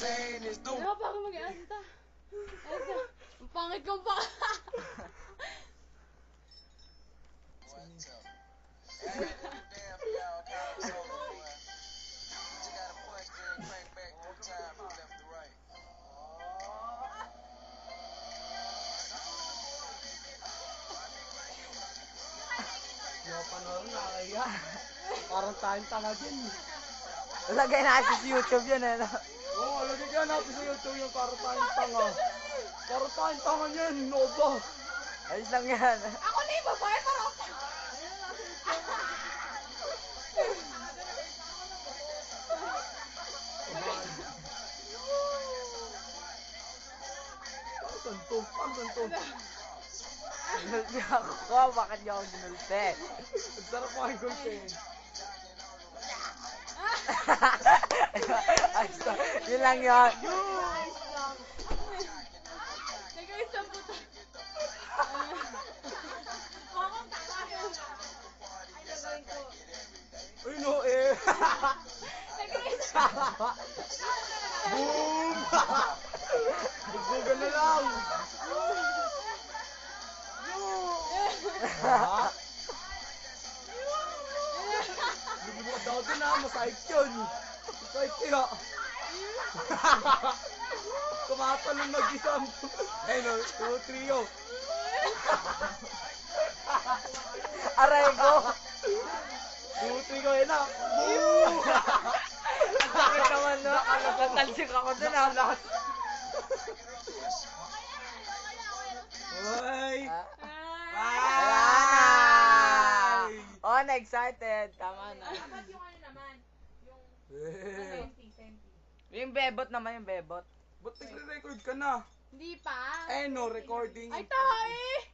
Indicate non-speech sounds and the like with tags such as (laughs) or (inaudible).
saying is do. Ano pa ako mag-anta? Ito. Ang pangit kong pa. Yung panoorin nakakaya. Parang tayong tanga din. Lagay natin sa YouTube yun eh. Natin sa YouTube yung parang tayong tanga. Parang tayong tanga niyan, no ba? Ayos lang yan. Ako na yung babae para ako. Saan to? Saan saan to? Ginulti ako ko. Bakit niyo ako ginulti? Ang sarap mga. (laughs) Ayos lang. Yun lang yun. Nag-isang. Ay, nagawin ko. Uy, no eh. Nag-isang. Boom! Bugbugan na lang. Ha? Hindi mo daw din ha, masahit yun. Masahit kaya. Tumatalon mag-isang. Eh no, two, three, oh. Aray ko. Two, three, go, yun na. Boom! Ang sakit naman no. Natalsik ako dun ah. Hoy! Ayan na. Oh, na-excited. Tama na. Dapat yung ano naman. Yung Eh, senti, senti. Yung bebot naman yung bebot. Ba't nagre-record ka na? Hindi pa. Eh no, recording. Ay, tayo eh.